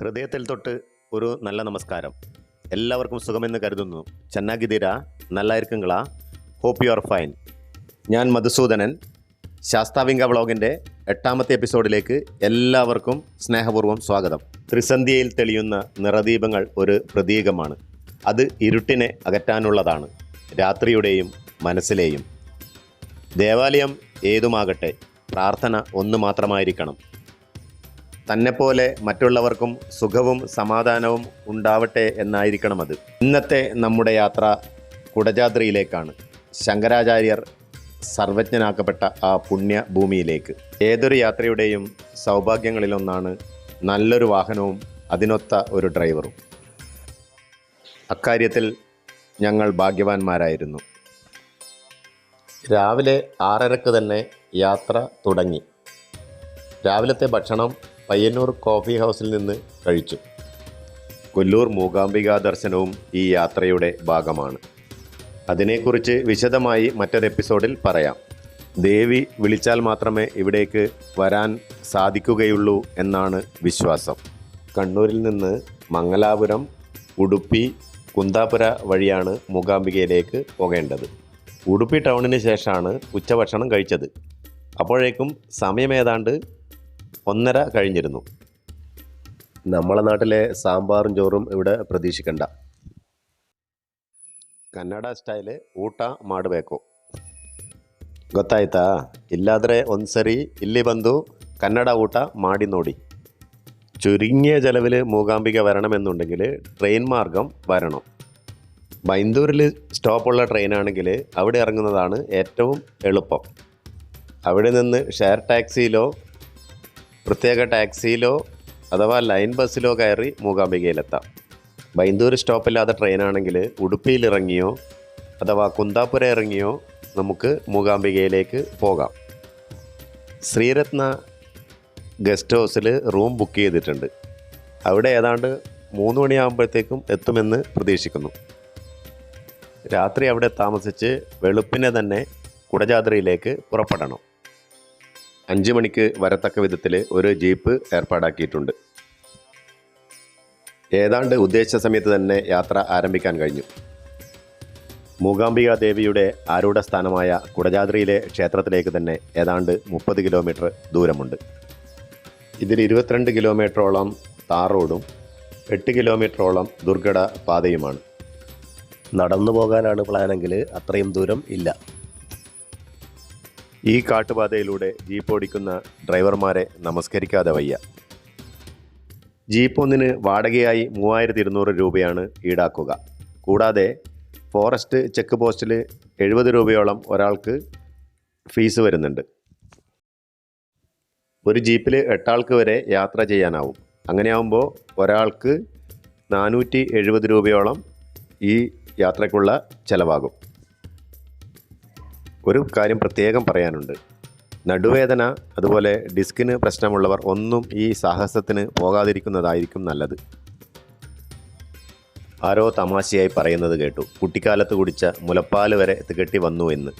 ഹൃദയത്തിൽ തൊട്ട് ഒരു നല്ല നമസ്കാരം. എല്ലാവർക്കും സുഖമെന്ന് കരുതുന്നു. ചന്നാഗിതിര നല്ലായിരിക്കുങ്ങളാ ഹോപ്പ് യു ആർ ഫൈൻ ഞാൻ മധുസൂദനൻ. ശാസ്താവിംഗ വ്ളോഗിന്റെ എട്ടാമത്തെ എപ്പിസോഡിലേക്ക് എല്ലാവർക്കും സ്നേഹപൂർവം സ്വാഗതം. ത്രിസന്ധ്യയിൽ തെളിയുന്ന നിറദീപങ്ങൾ ഒരു പ്രതീകമാണ്. അത് ഇരുട്ടിനെ അകറ്റാനുള്ളതാണ്. രാത്രിയുടെയും മനസ്സിലെയും. ദേവാലയം ഏതുമാകട്ടെ പ്രാർത്ഥന ഒന്ന് മാത്രമായിരിക്കണം. തന്നെപ്പോലെ മറ്റുള്ളവർക്കും സുഖവും സമാധാനവും ഉണ്ടാവട്ടെ എന്നായിരിക്കണം അത് ഇന്നത്തെ നമ്മുടെ യാത്ര കുടജാദ്രിയിലേക്കാണ്. ശങ്കരാചാര്യർ സർവജ്ഞനാക്കപ്പെട്ട ആ പുണ്യ ഭൂമിയിലേക്ക് ഏതൊരു യാത്രയുടെയും സൗഭാഗ്യങ്ങളിലൊന്നാണ് നല്ലൊരു വാഹനവും അതിനൊത്ത ഒരു ഡ്രൈവറും. അക്കാര്യത്തിൽ ഞങ്ങൾ ഭാഗ്യവാന്മാരായിരുന്നു. രാവിലെ ആറരക്ക് തന്നെ യാത്ര തുടങ്ങി. രാവിലത്തെ ഭക്ഷണം പയ്യന്നൂർ കോഫി ഹൗസിൽ നിന്ന് കഴിച്ചു. കൊല്ലൂർ മൂകാംബിക ദർശനവും ഈ യാത്രയുടെ ഭാഗമാണ്. അതിനെക്കുറിച്ച് വിശദമായി മറ്റൊരു എപ്പിസോഡിൽ പറയാം. ദേവി വിളിച്ചാൽ മാത്രമേ ഇവിടേക്ക് വരാൻ സാധിക്കുകയുള്ളൂ എന്നാണ് വിശ്വാസം. കണ്ണൂരിൽ നിന്ന് മംഗലാപുരം ഉടുപ്പി കുന്താപുര വഴിയാണ് മൂകാംബികയിലേക്ക് പോകേണ്ടത്. ഉടുപ്പി ടൗണിന് ശേഷമാണ് ഉച്ചഭക്ഷണം കഴിച്ചത്. അപ്പോഴേക്കും സമയം ഏതാണ്ട് ഒന്നര കഴിഞ്ഞിരുന്നു നമ്മളെ നാട്ടിലെ സാമ്പാറും ചോറും ഇവിടെ പ്രതീക്ഷിക്കണ്ട ಕನ್ನಡ ಸ್ಟೈಲ್ ಊಟ ಮಾಡಬೇಕು ಗೊತ್ತಾಯ್ತಾ ಇಲ್ಲಾದರೆ ಒಂದ್ಸರಿ ಇಲ್ಲಿ ಬಂದು ಕನ್ನಡ ಊಟ ಮಾಡಿ ನೋಡಿ ചുരുങ്ങിയ ചെലവിൽ മൂകാംബിക വരണമെന്നുണ്ടെങ്കിൽ ട്രെയിൻ മാർഗം വരണം ബൈന്ദൂരിൽ സ്റ്റോപ്പുള്ള ട്രെയിനാണെങ്കിൽ അവിടെ ഇറങ്ങുന്നതാണ് ഏറ്റവും എളുപ്പം അവിടെ നിന്ന് ഷെയർ ടാക്സിയിലോ പ്രത്യേക ടാക്സിയിലോ അഥവാ ലൈൻ ബസ്സിലോ കയറി മൂകാംബികയിലെത്താം. ബൈന്ദൂർ സ്റ്റോപ്പില്ലാത്ത ട്രെയിനാണെങ്കിൽ ഉടുപ്പിയിലിറങ്ങിയോ അഥവാ കുന്താപുര ഇറങ്ങിയോ നമുക്ക് മൂകാംബികയിലേക്ക് പോകാം. ശ്രീരത്ന ഗസ്റ്റ് ഹൗസിൽ റൂം ബുക്ക് ചെയ്തിട്ടുണ്ട്. അവിടെ ഏതാണ്ട് മൂന്ന് മണിയാകുമ്പോഴത്തേക്കും എത്തുമെന്ന് പ്രതീക്ഷിക്കുന്നു. രാത്രി അവിടെ താമസിച്ച് വെളുപ്പിനെ തന്നെ കുടജാദ്രിയിലേക്ക് പുറപ്പെടണം. അഞ്ച് മണിക്ക് വരത്തക്ക വിധത്തിൽ ഒരു ജീപ്പ് ഏർപ്പാടാക്കിയിട്ടുണ്ട്. ഏതാണ്ട് ഉദ്ദേശിച്ച സമയത്ത് തന്നെ യാത്ര ആരംഭിക്കാൻ കഴിഞ്ഞു. മൂകാംബിക ദേവിയുടെ ആരൂഢ സ്ഥാനമായ കുടജാദ്രിയിലെ ക്ഷേത്രത്തിലേക്ക് തന്നെ ഏതാണ്ട് മുപ്പത് കിലോമീറ്റർ ദൂരമുണ്ട്. ഇതിൽ ഇരുപത്തിരണ്ട് കിലോമീറ്ററോളം താർ റോഡും എട്ട് കിലോമീറ്ററോളം ദുർഘട പാതയുമാണ്. നടന്നു പോകാനാണ് പ്ലാനെങ്കിൽ അത്രയും ദൂരം ഇല്ല. ഈ കാട്ടുപാതയിലൂടെ ജീപ്പ് ഓടിക്കുന്ന ഡ്രൈവർമാരെ നമസ്കരിക്കാതെ വയ്യ. ജീപ്പ് ഒന്നിന് വാടകയായി മൂവായിരത്തി ഇരുന്നൂറ് രൂപയാണ് ഈടാക്കുക. കൂടാതെ ഫോറസ്റ്റ് ചെക്ക് പോസ്റ്റിൽ എഴുപത് രൂപയോളം ഒരാൾക്ക് ഫീസ് വരുന്നുണ്ട്. ഒരു ജീപ്പിൽ എട്ടാൾക്ക് വരെ യാത്ര ചെയ്യാനാവും. അങ്ങനെയാവുമ്പോൾ ഒരാൾക്ക് നാനൂറ്റി എഴുപത് രൂപയോളം ഈ യാത്രയ്ക്കുള്ള ചിലവാകും. ഒരു കാര്യം പ്രത്യേകം പറയാനുണ്ട്. നടുവേദന അതുപോലെ ഡിസ്കിന് പ്രശ്നമുള്ളവർ ഒന്നും ഈ സാഹസത്തിന് പോകാതിരിക്കുന്നതായിരിക്കും നല്ലത്. ആരോ തമാശയായി പറയുന്നത് കേട്ടു. കുട്ടിക്കാലത്ത് കുടിച്ച മുലപ്പാൽ വരെ തികട്ടി വന്നു എന്ന്.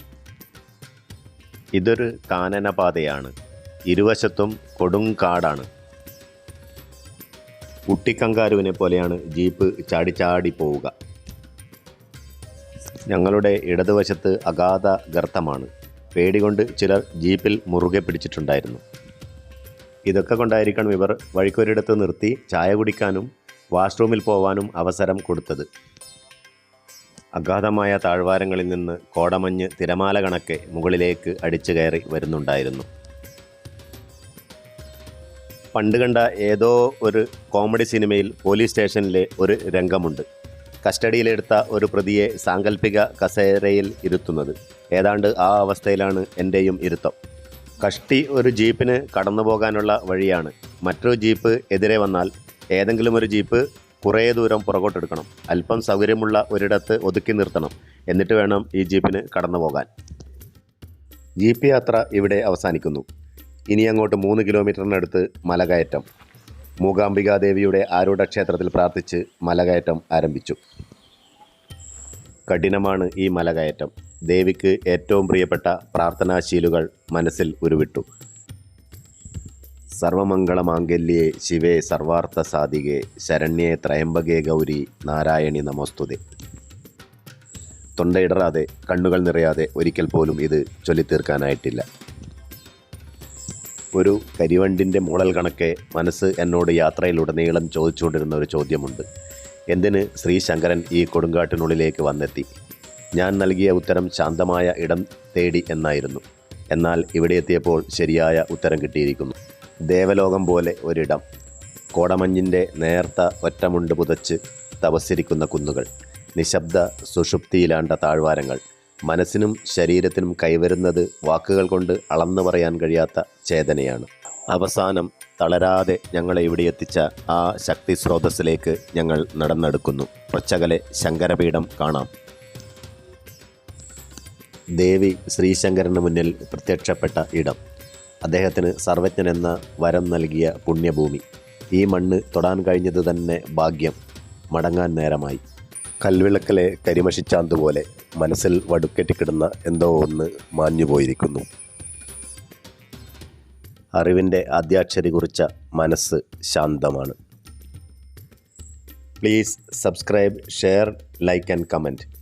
ഇതൊരു കാനനപാതയാണ്. ഇരുവശത്തും കൊടും കാടാണ്. കുട്ടിക്കങ്കാരുവിനെ പോലെയാണ് ജീപ്പ് ചാടി ചാടി പോവുക. ഞങ്ങളുടെ ഇടതുവശത്ത് അഗാധ ഗർത്തമാണ് പേടികൊണ്ട് ചിലർ ജീപ്പിൽ മുറുകെ പിടിച്ചിട്ടുണ്ടായിരുന്നു. ഇതൊക്കെ കൊണ്ടായിരിക്കണം ഇവർ വഴിക്കൊരിടത്ത് നിർത്തി ചായ കുടിക്കാനും വാഷ്റൂമിൽ പോവാനും അവസരം കൊടുത്തത്. അഗാധമായ താഴ്വാരങ്ങളിൽ നിന്ന് കോടമഞ്ഞ് തിരമാല കണക്കെ മുകളിലേക്ക് അടിച്ചു കയറി വരുന്നുണ്ടായിരുന്നു. പണ്ട് കണ്ട ഏതോ ഒരു കോമഡി സിനിമയിൽ പോലീസ് സ്റ്റേഷനിലെ ഒരു രംഗമുണ്ട്. കസ്റ്റഡിയിലെടുത്ത ഒരു പ്രതിയെ സാങ്കല്പിക കസേരയിൽ ഇരുത്തുന്നത്. ഏതാണ്ട് ആ അവസ്ഥയിലാണ് എന്റെയും ഇരുത്തം. കഷ്ടി ഒരു ജീപ്പിന് കടന്നു പോകാനുള്ള വഴിയാണ്. മറ്റൊരു ജീപ്പ് എതിരെ വന്നാൽ ഏതെങ്കിലും ഒരു ജീപ്പ് കുറേ ദൂരം പുറകോട്ടെടുക്കണം. അല്പം സൗകര്യമുള്ള ഒരിടത്ത് ഒതുക്കി നിർത്തണം. എന്നിട്ട് വേണം ഈ ജീപ്പിന് കടന്നു പോകാൻ ജീപ്പ് യാത്ര ഇവിടെ അവസാനിക്കുന്നു. ഇനി അങ്ങോട്ട് മൂന്ന് കിലോമീറ്ററിനടുത്ത് മലകയറ്റം. മൂകാംബികാ ദേവിയുടെ ആരൂഢ ക്ഷേത്രത്തിൽ പ്രാർത്ഥിച്ച് മലകയറ്റം ആരംഭിച്ചു. കഠിനമാണ് ഈ മലകയറ്റം. ദേവിക്ക് ഏറ്റവും പ്രിയപ്പെട്ട പ്രാർത്ഥനാശീലുകൾ മനസ്സിൽ ഉരുവിട്ടു. സർവമംഗളമാംഗല്യേ ശിവേ സർവാർത്ഥ സാധികേ ശരണ്യേ ത്രയംബകേ ഗൗരി നാരായണി നമോസ്തുതേ. തൊണ്ടയിടറാതെ കണ്ണുകൾ നിറയാതെ ഒരിക്കൽ പോലും ഇത് ചൊല്ലിത്തീർക്കാനായിട്ടില്ല. ഒരു കരിവണ്ടിന്റെ മൂളൽ കണക്കെ മനസ്സ് എന്നോട് യാത്രയിലുടനീളം ചോദിച്ചുകൊണ്ടിരുന്ന ഒരു ചോദ്യമുണ്ട്. എന്തിന് ശ്രീ ശങ്കരൻ ഈ കൊടുങ്കാട്ടിനുള്ളിലേക്ക് വന്നെത്തി? ഞാൻ നൽകിയ ഉത്തരം ശാന്തമായ ഇടം തേടി എന്നായിരുന്നു. എന്നാൽ ഇവിടെ എത്തിയപ്പോൾ ശരിയായ ഉത്തരം കിട്ടിയിരിക്കുന്നു. ദേവലോകം പോലെ ഒരിടം. കോടമഞ്ഞിന്റെ നേർത്ത ഒറ്റമുണ്ട് പുതച്ച് തപസ്സിരിക്കുന്ന കുന്നുകൾ. നിശബ്ദ സുഷുപ്തിയിലാണ്ട താഴ്വാരങ്ങൾ. മനസ്സിനും ശരീരത്തിനും കൈവരുന്നത് വാക്കുകൾ കൊണ്ട് അളന്നു പറയാൻ കഴിയാത്ത ചേതനയാണ്. അവസാനം തളരാതെ ഞങ്ങളെ ഇവിടെ എത്തിച്ച ആ ശക്തി സ്രോതസ്സിലേക്ക് ഞങ്ങൾ നടന്നെടുക്കുന്നു. കുറച്ചകലെ ശങ്കരപീഠം കാണാം. ദേവി ശ്രീശങ്കരന് മുന്നിൽ പ്രത്യക്ഷപ്പെട്ട ഇടം. അദ്ദേഹത്തിന് സർവജ്ഞൻ എന്ന വരം നൽകിയ പുണ്യഭൂമി. ഈ മണ്ണ് തൊടാൻ കഴിഞ്ഞത് തന്നെ ഭാഗ്യം. മടങ്ങാൻ നേരമായി. കൽവിളക്കലെ കരിമഷിച്ചാന്ത് പോലെ മനസ്സിൽ വടുക്കെട്ടിക്കിടുന്ന എന്തോ ഒന്ന് മാഞ്ഞുപോയിരിക്കുന്നു അറിവിന്റെ ആദ്യാക്ഷരി കുറിച്ച മനസ്സ് ശാന്തമാണ്. Please subscribe share like and comment.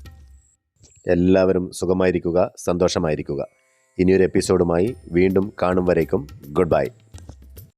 എല്ലാവരും സുഖമായിരിക്കുക സന്തോഷമായിരിക്കുക. ഇനിയൊരു എപ്പിസോഡുമായി വീണ്ടും കാണും വരേക്കും. Good bye.